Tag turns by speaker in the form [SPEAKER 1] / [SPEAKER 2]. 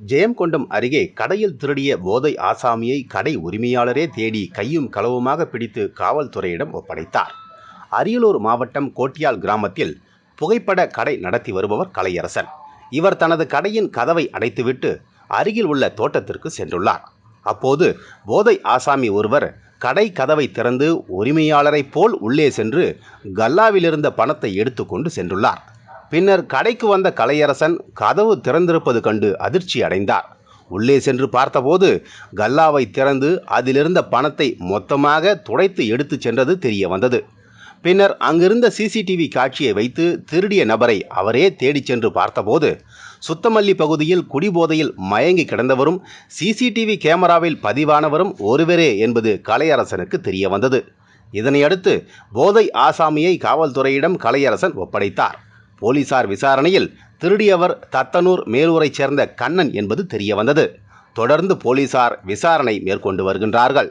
[SPEAKER 1] ஜெயங்கொண்டம் அருகே கடையில் திருடிய போதை ஆசாமியை கடை உரிமையாளரே தேடி கையும் களவுமாக பிடித்து காவல்துறையிடம் ஒப்படைத்தார். அரியலூர் மாவட்டம் கோட்டியால் கிராமத்தில் புகைப்பட கடை நடத்தி வருபவர் கலையரசன். இவர் தனது கடையின் கதவை அடைத்துவிட்டு அருகில் உள்ள தோட்டத்திற்கு சென்றுள்ளார். அப்போது போதை ஆசாமி ஒருவர் கடை கதவை திறந்து உரிமையாளரைப் போல் உள்ளே சென்று கல்லாவிலிருந்த பணத்தை எடுத்துக்கொண்டு சென்றுள்ளார். பின்னர் கடைக்கு வந்த கலையரசன் கதவு திறந்திருப்பது கண்டு அதிர்ச்சி அடைந்தார். உள்ளே சென்று பார்த்தபோது கல்லாவை திறந்து அதிலிருந்த பணத்தை மொத்தமாக துடைத்து எடுத்துச் சென்றது தெரிய வந்தது. பின்னர் அங்கிருந்த சிசிடிவி காட்சியை வைத்து திருடிய நபரை அவரே தேடிச் சென்று பார்த்தபோது சுத்தமல்லி பகுதியில் குடிபோதையில் மயங்கி கிடந்தவரும் சிசிடிவி கேமராவில் பதிவானவரும் ஒருவரே என்பது கலையரசனுக்கு தெரிய வந்தது. இதனையடுத்து போதை ஆசாமியை காவல்துறையிடம் கலையரசன் ஒப்படைத்தார். போலீசார் விசாரணையில் திருடியவர் தத்தனூர் மேலூரைச் சேர்ந்த கண்ணன் என்பது தெரியவந்தது. தொடர்ந்து போலீசார் விசாரணை மேற்கொண்டு வருகின்றார்கள்.